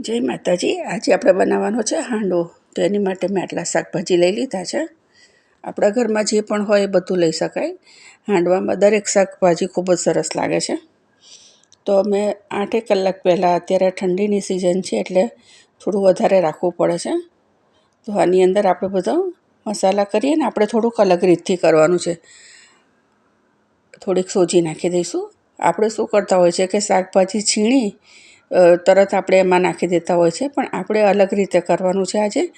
જય માતાજી. આજે આપણે બનાવવાનો છે હાંડવો તો એની માટે મેં આટલા શાકભાજી લઈ લીધા છે. આપણા ઘરમાં જે પણ હોય એ બધું લઈ શકાય. હાંડવામાં દરેક શાકભાજી ખૂબ જ સરસ લાગે છે. તો અમે આઠેક કલાક પહેલાં અત્યારે ઠંડીની સિઝન છે એટલે થોડું વધારે રાખવું પડે છે. તો આની અંદર આપણે બધો મસાલા કરીએ ને આપણે થોડુંક અલગ રીતથી કરવાનું છે. થોડીક સોજી નાખી દઈશું. આપણે શું કરતા હોય છે કે શાકભાજી છીણી તરત આપણે એમાં નાખી દેતા હોય છે, પણ આપણે અલગ રીતે કરવાનું છે આજે.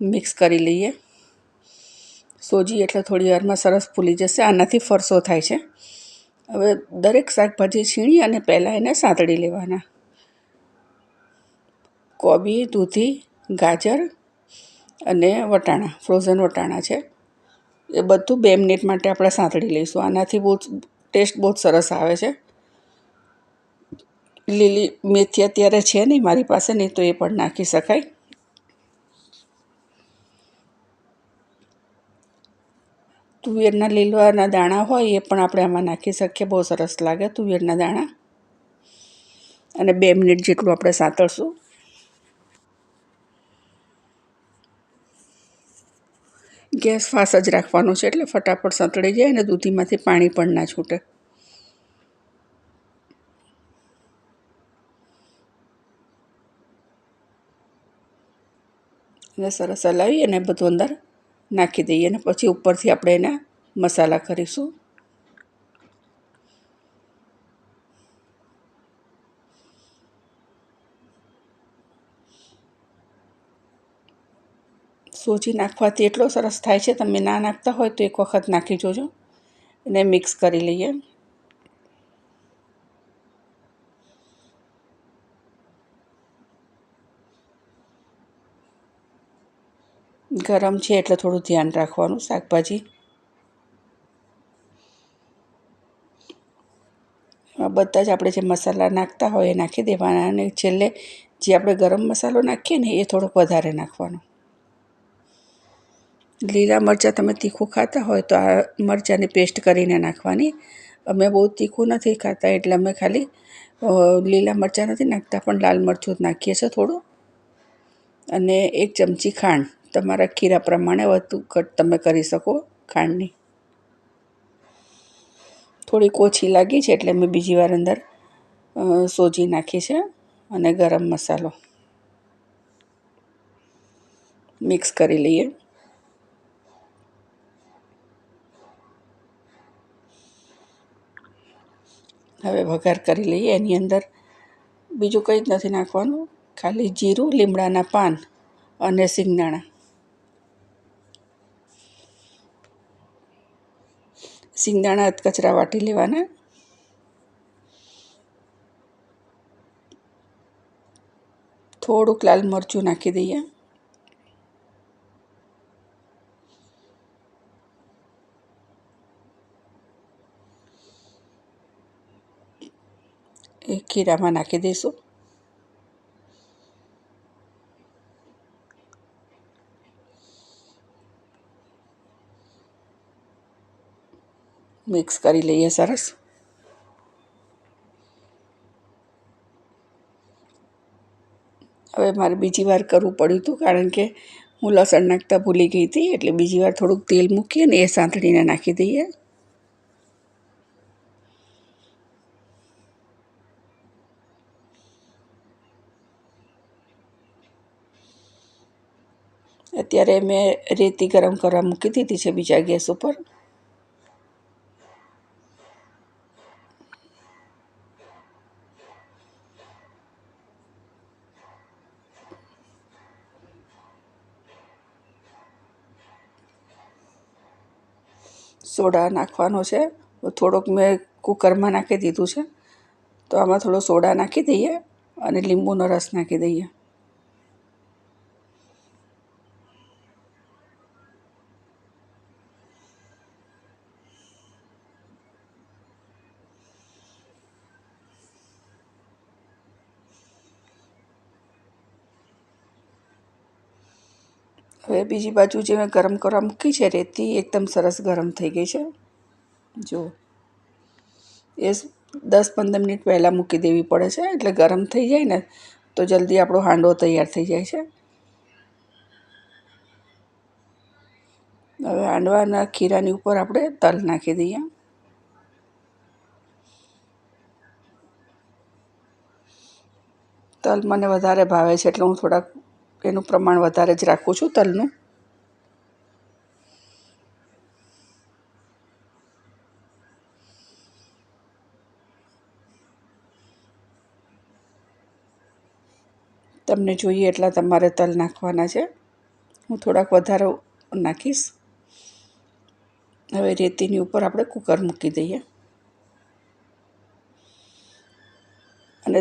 મિક્સ કરી લઈએ. સોજી એટલે થોડી વારમાં સરસ ફૂલી જશે, આનાથી ફરસો થાય છે. હવે દરેક શાકભાજી છીણી અને પહેલાં એને સાંતળી લેવાના. કોબી, દૂધી, ગાજર અને વટાણા ફ્રોઝન વટાણા છે. એ બધું બે મિનિટ માટે આપણે સાંતળી લઈશું. આનાથી બહુ ટેસ્ટ બહુ સરસ આવે છે. લીલી મેથી અત્યારે છે નહીં મારી પાસે, નહીં તો એ પણ નાખી શકાય. તુવેરના લીલવાના દાણા હોય એ પણ આપણે આમાં નાખી શકીએ, બહુ સરસ લાગે તુવેરના દાણા. અને બે મિનિટ જેટલું આપણે સાંતળશું. ગેસ ફાસ જ રાખવાનો છે એટલે ફટાફટ સાંતળી જાય અને દૂધીમાંથી પાણી પણ ના છૂટે. અને સરસ હલાવી અને બધું અંદર નાખી દઈએ અને પછી ઉપરથી આપણે એના મસાલા કરીશું. સોજી નાખવાથી એટલો સરસ થાય છે, તમે ના નાખતા હોય તો એક વખત નાખી જોજો. અને મિક્સ કરી લઈએ. ગરમ છે એટલે થોડું ધ્યાન રાખવાનું, શાકભાજી. બધા જ આપણે જે મસાલા નાખતા હોય એ નાખી દેવાના અને છેલ્લે જે આપણે ગરમ મસાલો નાખીએ ને એ થોડોક વધારે નાખવાનો. લીલા મરચાં તમે તીખું ખાતા હોય તો આ મરચાંની પેસ્ટ કરીને નાખવાની. અમે બહુ તીખું નથી ખાતા એટલે અમે ખાલી લીલા મરચાં નથી નાખતા, પણ લાલ મરચું જ નાખીએ છીએ થોડું. અને એક ચમચી ખાંડ. તમારા ખીરા પ્રમાણે વધુ ઘટ તમે કરી શકો ખાંડની. થોડીક ઓછી લાગી છે એટલે મેં બીજી વાર અંદર સોજી નાખી છે અને ગરમ મસાલો મિક્સ કરી લઈએ. હવે વઘાર કરી લઈએ. એની અંદર બીજું કંઈ જ નથી નાખવાનું. ખાલી જીરું, લીમડાના પાન અને સિંગદાણા. સિંગદાણા કચરા વાટી લેવાના. થોડુંક લાલ મરચું નાખી દઈએ. એ ખીરામાં નાખી દઈશું. મિક્સ કરી લઈએ સરસ હવે મારે બીજી વાર કરવું પડ્યું હતું કારણ કે હું લસણ નાખતા ભૂલી ગઈ હતી એટલે બીજી વાર થોડુંક તેલ મૂકીએ ને એ સાંતળીને નાખી દઈએ અત્યારે મેં રેતી ગરમ કરવા મૂકી દીધી છે બીજા ગેસ ઉપર સોડા નાખવાનો છે. થોડોક મેં કુકરમાં નાખી દીધું છે. તો આમાં થોડો સોડા નાખી દઈએ અને લીંબુનો રસ નાખી દઈએ. હવે બીજી બાજુ જે મેં ગરમ કરવા મૂકી છે રેતી, એકદમ સરસ ગરમ થઈ ગઈ છે. જો, એ દસ પંદર મિનિટ પહેલાં મૂકી દેવી પડે છે, એટલે ગરમ થઈ જાય ને, તો જલ્દી આપણો હાંડવો તૈયાર થઈ જાય છે. હવે હાંડવાના ખીરાની ઉપર આપણે તલ નાખી દઈએ. તલ મને વધારે ભાવે છે, એટલે હું થોડાક એનું પ્રમાણ વધારે જ રાખું છું તલનું. તમને જોઈએ એટલા તમારે તલ નાખવાના છે. હું થોડાક વધારે નાખીશ. હવે રેતીની ઉપર આપણે કુકર મૂકી દઈએ. અને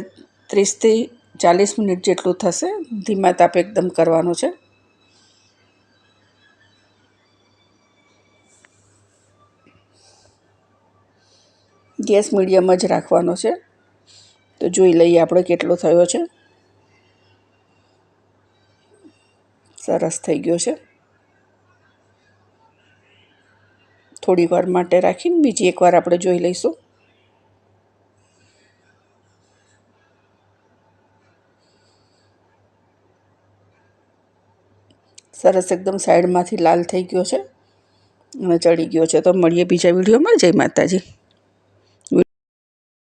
ત્રીસથી ચાલીસ મિનિટ જેટલું થશે. ધીમા તાપે એકદમ કરવાનું છે. ગેસ મીડિયમ જ રાખવાનો છે. તો જોઈ લઈએ આપણે કેટલો થયો છે. સરસ થઈ ગયો છે. થોડી વાર માટે રાખીને બીજી એકવાર આપણે જોઈ લઈશું. સરસ એકદમ સાઈડમાંથી લાલ થઈ ગયો છે અને ચડી ગયો છે. તો મળીએ બીજા વિડીયોમાં. જય માતાજી.